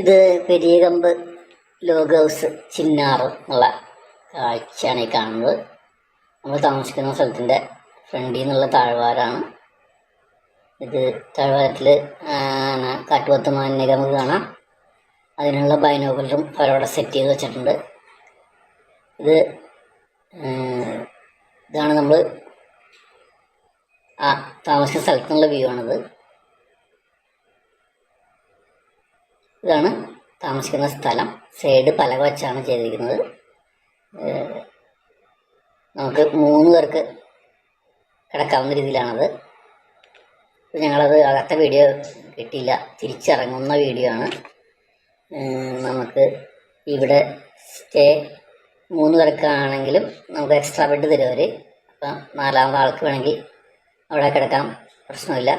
ഇത് പെരിയകമ്പ് log house Chinnar എന്നുള്ള കാഴ്ചയാണ് ഈ കാണുന്നത്. നമ്മൾ താമസിക്കുന്ന സ്ഥലത്തിന്റെ ഫ്രണ്ടിൽ നിന്നുള്ള താഴ്വാരാണ്. ഇത് താഴ്വാരത്തിൽ കാട്ടുപത്ത് മാനിനൊക്കെ നമുക്ക് കാണാം. അതിനുള്ള ബൈനോക്കുലറും അവരവിടെ സെറ്റ് ചെയ്ത് വെച്ചിട്ടുണ്ട്. ഇത് ഇതാണ് നമ്മൾ ആ താമസിക്കുന്ന സ്ഥലത്തുനിന്നുള്ള വ്യൂ ആണിത്. ഇതാണ് താമസിക്കുന്ന സ്ഥലം. സൈഡ് പലക വെച്ചാണ് ചെയ്തിരിക്കുന്നത്. നമുക്ക് മൂന്ന് പേർക്ക് കിടക്കാവുന്ന രീതിയിലാണത്. ഞങ്ങളത് അകത്തെ വീഡിയോ കിട്ടിയില്ല തിരിച്ചിറങ്ങുന്ന വീഡിയോ ആണ്. നമുക്ക് ഇവിടെ സ്റ്റേ മൂന്ന് പേർക്കാണെങ്കിലും നമുക്ക് എക്സ്ട്രാ ബെഡ് തരും അവർ അപ്പം നാലാമത് ആൾക്ക് വേണമെങ്കിൽ അവിടെ കിടക്കാം. പ്രശ്നമില്ല.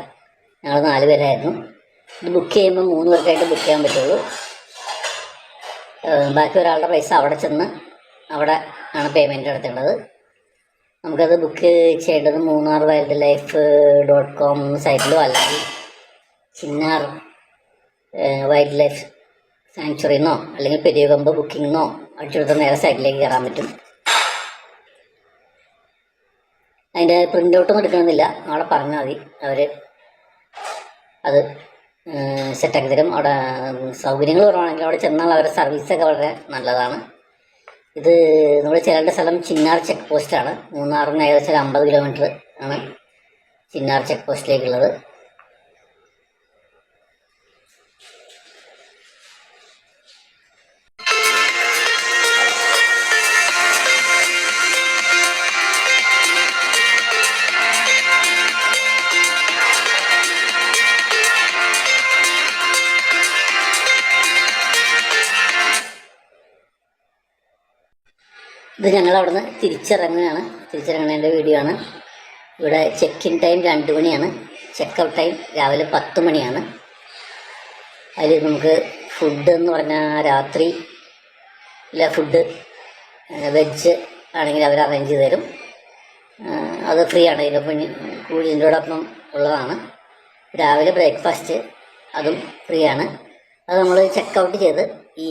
ഞങ്ങൾ നാല് പേരായിരുന്നു. ബുക്ക് ചെയ്യുമ്പോൾ മൂന്ന് പേർക്കായിട്ട് ബുക്ക് ചെയ്യാൻ പറ്റുള്ളൂ. ബാക്കി ഒരാളുടെ പൈസ അവിടെ ചെന്ന് അവിടെ ആണ് പേയ്മെന്റ് നടത്തേണ്ടത് നമുക്കത് ബുക്ക് ചെയ്യേണ്ടത് Munnar wild life dot com സൈറ്റിലോ അല്ലെങ്കിൽ ചിന്നാർ വൈൽഡ് ലൈഫ് സാങ്ച്വറിന്നോ അല്ലെങ്കിൽ പെരിയകമ്പ് ബുക്കിംഗിന്നോ അടിച്ചെടുത്ത നേരെ സൈറ്റിലേക്ക് കയറാൻ പറ്റും. അതിന്റെ പ്രിന്റ് ഔട്ടൊന്നും എടുക്കണമെന്നില്ല. അവിടെ പറഞ്ഞാൽ മതി. അവർ അത് സെറ്റാക്കി തരും. അവിടെ സൗകര്യങ്ങൾ കുറവാണെങ്കിൽ അവിടെ ചെന്നാൽ അവരുടെ സർവീസൊക്കെ വളരെ നല്ലതാണ്. ഇത് നമ്മൾ ചിലരുടെ സ്ഥലം ചിന്നാർ ചെക്ക് പോസ്റ്റാണ് മൂന്നാറിന് ഏകദേശം ഒരു അമ്പത് കിലോമീറ്റർ ആണ് ചിന്നാർ ചെക്ക് പോസ്റ്റിലേക്കുള്ളത് ഇത് ഞങ്ങൾ അവിടുന്ന് തിരിച്ചിറങ്ങുകയാണ്. തിരിച്ചിറങ്ങുന്നതിന്റെ വീഡിയോ ആണ്. ഇവിടെ ചെക്ക് ഇൻ ടൈം രണ്ട് മണിയാണ്. ചെക്ക് ഔട്ട് ടൈം രാവിലെ പത്ത് മണിയാണ്. അതിൽ നമുക്ക് ഫുഡ് എന്ന് പറഞ്ഞാൽ രാത്രി ഇല്ല ഫുഡ് വെജ് ആണെങ്കിൽ അവർ അറേഞ്ച് ചെയ്ത് തരും. അത് ഫ്രീ ആണ്. ഇതിനൊപ്പം കൂടിയതിന്റെയോടൊപ്പം ഉള്ളതാണ്. രാവിലെ ബ്രേക്ക്ഫാസ്റ്റ് അതും ഫ്രീ ആണ്. അത് നമ്മൾ ചെക്ക് ഔട്ട് ചെയ്ത് ഈ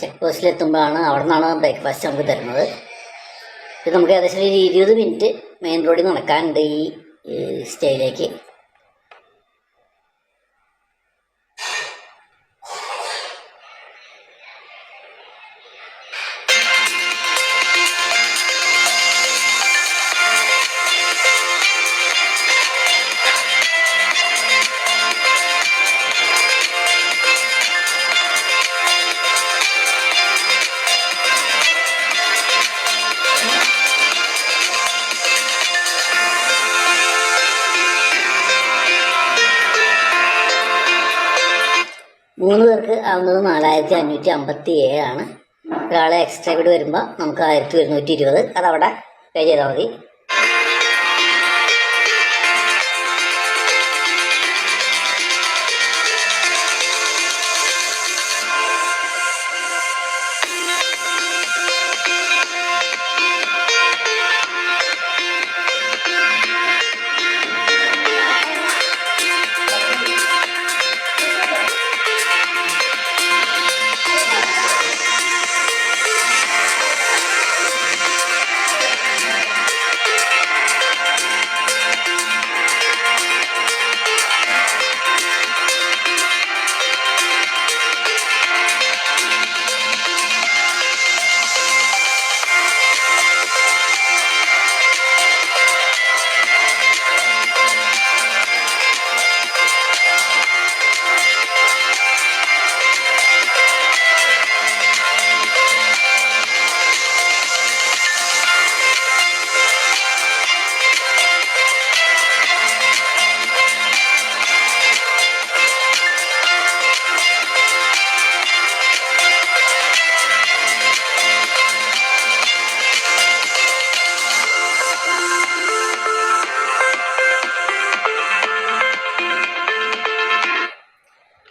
ചെക്ക് പോസ്റ്റിൽ എത്തുമ്പോഴാണ് അവിടെ നിന്നാണ് ബ്രേക്ക്ഫാസ്റ്റ് നമുക്ക് തരുന്നത്. ഇത് നമുക്ക് ഏകദേശം ഒരു ഇരുപത് മിനിറ്റ് മെയിൻ റോഡിൽ നടക്കാനുണ്ട് ഈ സ്റ്റേയിലേക്ക് മൂന്ന് പേർക്ക് ആവുന്നത് നാലായിരത്തി അഞ്ഞൂറ്റി അമ്പത്തി ഏഴാണ് ഒരാളെ എക്സ്ട്രാ കൂടി വരുമ്പോൾ നമുക്ക് ആയിരത്തി ഒരുന്നൂറ്റി ഇരുപത് അതവിടെ പേ ചെയ്താൽ മതി.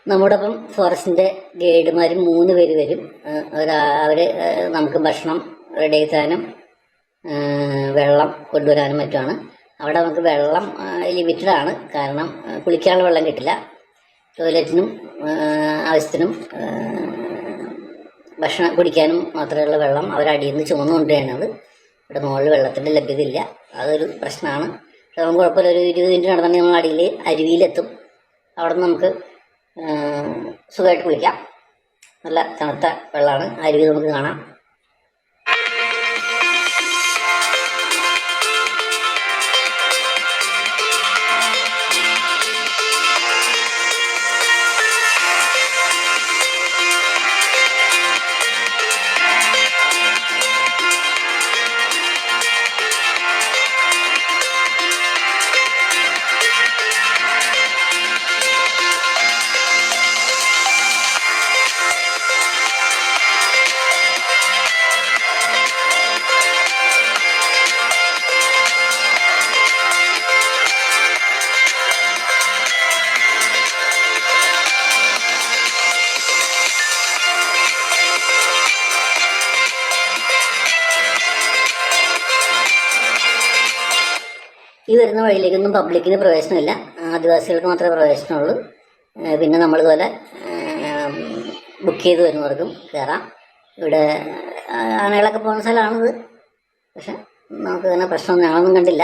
നമ്മുടെ ഒപ്പം ഫോറസ്റ്റിന്റെ ഗൈഡുമാർ മൂന്ന് പേര് വരും. അവർ അവർ നമുക്ക് ഭക്ഷണം റെഡി തരാനും വെള്ളം കൊണ്ടുവരാനും മറ്റുമാണ് അവിടെ നമുക്ക് വെള്ളം ലിമിറ്റഡാണ് കാരണം കുളിക്കാനുള്ള വെള്ളം കിട്ടില്ല. ടോയ്ലറ്റിനും ആവശ്യത്തിനും ഭക്ഷണം കുടിക്കാനും മാത്രമുള്ള വെള്ളം അവരടിയിൽ നിന്ന് ചുമന്നു കൊണ്ടുവരുന്നത്. ഇവിടെ മുകളിൽ വെള്ളത്തിന്റെ ലഭ്യതയില്ല. അതൊരു പ്രശ്നമാണ്. പക്ഷെ നമുക്ക് കുഴപ്പമില്ല. ഒരു ഇരുപത് മിനിറ്റ് നടന്നിട്ടുണ്ടെങ്കിൽ നമ്മൾ അടിയിൽ അരുവിയിലെത്തും. അവിടെ നിന്ന് നമുക്ക് സുഖമായിട്ട് കുളിക്കാം നല്ല തണുത്ത വെള്ളമാണ്. ആ രീതി നമുക്ക് കാണാം. ഈ വരുന്ന വഴിയിലേക്കൊന്നും പബ്ലിക്കിന് പ്രവേശനമില്ല. ആദിവാസികൾക്ക് മാത്രമേ പ്രവേശനമുള്ളൂ. പിന്നെ നമ്മളിതുപോലെ ബുക്ക് ചെയ്ത് വരുന്നവർക്കും കയറാം. ഇവിടെ ആനകളൊക്കെ പോകുന്ന സ്ഥലമാണിത്. പക്ഷെ നമുക്ക് തന്നെ പ്രശ്നം ഞങ്ങളൊന്നും കണ്ടില്ല.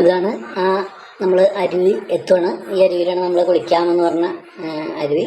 ഇതാണ് ആ നമ്മൾ അരുവി എത്തുകയാണ് ഈ അരുവിയിലാണ് നമ്മൾ കുളിക്കാമെന്ന് പറഞ്ഞ അരുവി.